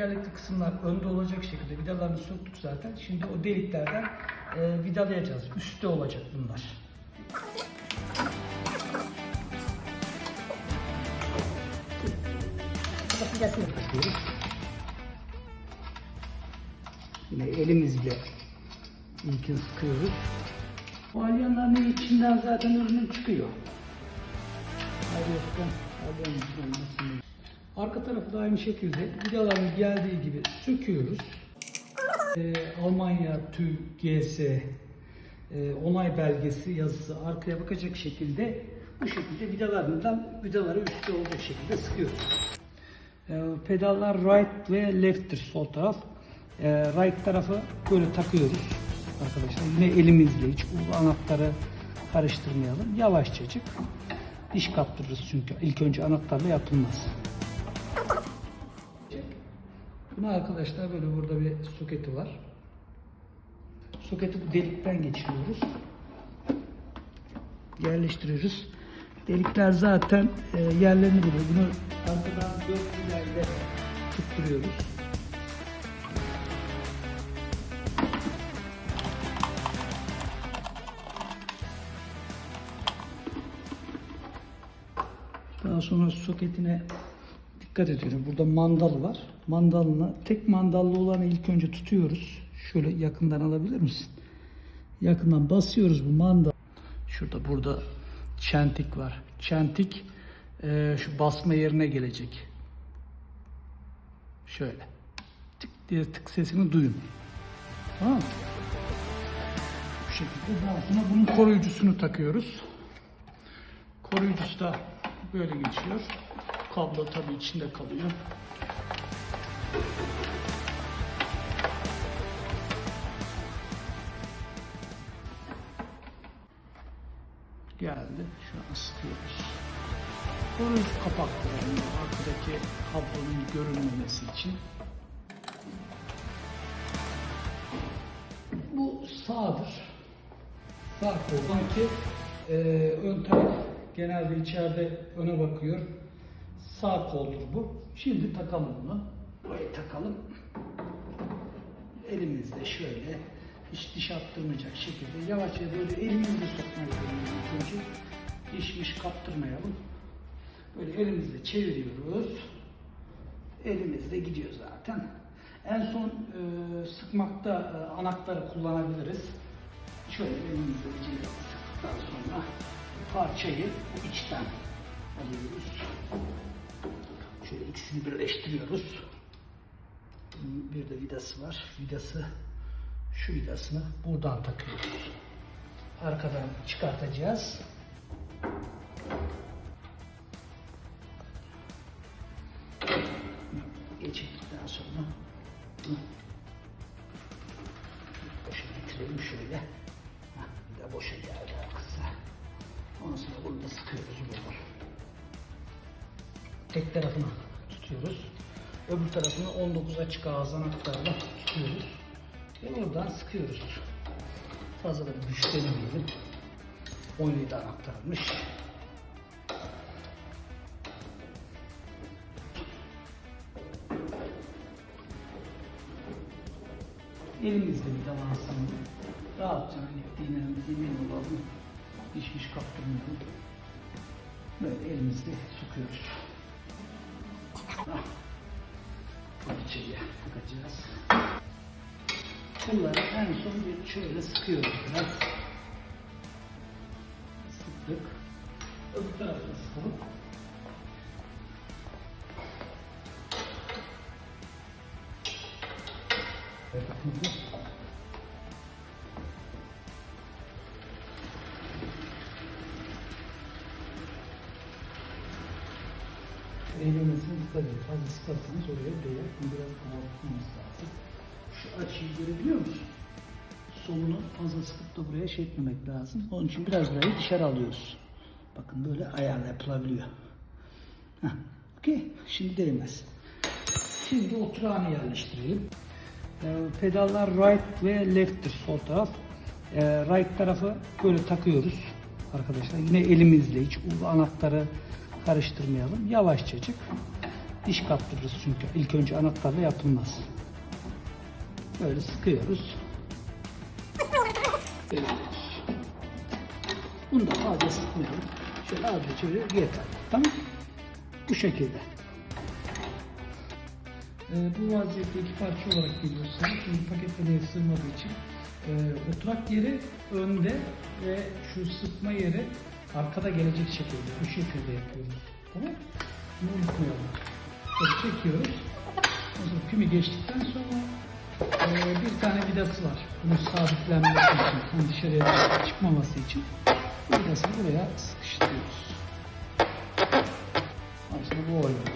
tekerlekli kısımlar önde olacak şekilde vidalarını söktük zaten. Şimdi o deliklerden e, vidalayacağız. Üstte olacak bunlar. Burada vidasını takıyoruz. Yine elimizle ilkin sıkıyoruz. Bu alyanların içinden zaten ürünün çıkıyor. Ayrıca alyamızın olmasını. Arka tarafı da aynı şekilde vidaların geldiği gibi söküyoruz. Ee, Almanya TÜ GS e, onay belgesi yazısı arkaya bakacak şekilde bu şekilde vidalarından vidaları üstte olacak şekilde sıkıyoruz. Ee, pedallar right ve left'tir sol taraf. Ee, right tarafı böyle takıyoruz arkadaşlar. Yine elimizle hiç bu anahtarı karıştırmayalım. Yavaşçacık diş kaptırırız çünkü ilk önce anahtarla yapılmaz. Bunu arkadaşlar böyle burada bir soketi var. Soketi bu delikten geçiriyoruz. Yerleştiriyoruz. Delikler zaten e, yerlerini buluyor. Bunu arkadan ileride tutturuyoruz. Daha sonra soketine dikkat ediyorum. Burada mandalı var. Mandalına tek mandallı olanı ilk önce tutuyoruz. Şöyle yakından alabilir misin? Yakından basıyoruz bu mandal. Şurada burada çentik var. Çentik e, şu basma yerine gelecek. Şöyle. Tık diye tık sesini duyun. Tamam mı? Bu şekilde daha sonra bunun koruyucusunu takıyoruz. Koruyucusu da böyle geçiyor. Kablo tabii içinde kalıyor. Geldi. Şu an sıkıyoruz. Koruyucu kapaklarını arkadaki kablonun görünmemesi için. Bu sağdır. Sağ koldan ki e, ön taraf genelde içeride öne bakıyor. Sağ koldur bu. Şimdi takalım bunu. Buraya takalım. Elimizle şöyle hiç diş attırmayacak şekilde yavaşça böyle elimizle deniyoruz ilk önce. Dişmiş kaptırmayalım. Böyle elimizle çeviriyoruz. Elimizle gidiyor zaten. En son e, sıkmakta e, anahtarı kullanabiliriz. Şöyle elimizle sıktıktan sonra parçayı içten alıyoruz. Şöyle ikisini birleştiriyoruz. Bir de vidası var. Vidası şu vidasını buradan takıyoruz. Arkadan çıkartacağız. Geçirdikten sonra boşa getirelim şöyle. Bir de boşa geldi arkası. Ondan sonra bunu da sıkıyoruz buradan. Tek tarafını tutuyoruz. Öbür tarafını 19 açık ağız anahtarla tutuyoruz. Ve oradan sıkıyoruz. Fazla da güçlenemeyelim. 17 anahtarmış. Elimizle bir dalansın. Rahatça hani dinlerimizi emin olalım. Dişmiş kaptırmayalım. Böyle elimizle sıkıyoruz. Ah. İçeriye takacağız. Bunları en son bir şöyle sıkıyoruz biraz. Sıktık. Öbür tarafta sıkalım. Evet, dikkat edin. Fazla sıkarsanız oraya değer. Biraz azaltmamız lazım. Şu açıyı görebiliyor musun? Solunu fazla sıkıp da buraya şey etmemek lazım. Onun için biraz burayı dışarı alıyoruz. Bakın böyle ayarla yapılabiliyor. Heh. Okey. Şimdi değmez. Şimdi oturağını yerleştirelim. Ee, pedallar right ve left'tir sol taraf. Ee, right tarafı böyle takıyoruz arkadaşlar. Yine elimizle hiç anahtarı karıştırmayalım. Yavaşçacık diş kaptırırız çünkü. İlk önce anahtarla yapılmaz. Böyle sıkıyoruz. Böyle. Bunu da fazla sıkmayalım. Şöyle azıcık şöyle yeter. Tamam Bu şekilde. Ee, bu vaziyette iki parça olarak geliyor sana. Çünkü paketlemeye sığmadığı için. Ee, oturak yeri önde ve şu sıkma yeri arkada gelecek şekilde. Bu şekilde yapıyoruz. Tamam Bunu unutmayalım. Böyle çekiyoruz. O zaman pimi geçtikten sonra e, bir tane vidası var. Bunun sabitlenmesi için, hani dışarıya çıkmaması için. Vidasını buraya sıkıştırıyoruz. Aslında bu oluyor.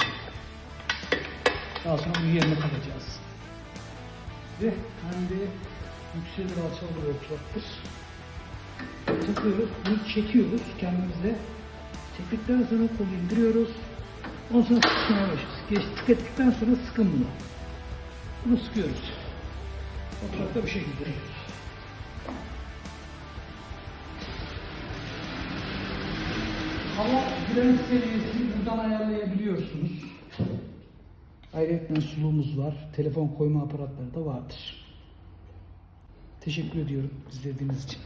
Daha sonra bu yerine takacağız. Ve kendi yükselir alçalı olacaktır. Takıyoruz, bunu çekiyoruz kendimizle. Çektikten sonra kolu indiriyoruz. Ondan sonra sıkmaya başlıyoruz. Geç, sık ettikten sonra sıkın bunu. Bunu sıkıyoruz. Oturakta bu şekilde. Hava direnç seviyesini buradan ayarlayabiliyorsunuz. Ayrıca suluğumuz var. Telefon koyma aparatları da vardır. Teşekkür ediyorum izlediğiniz için.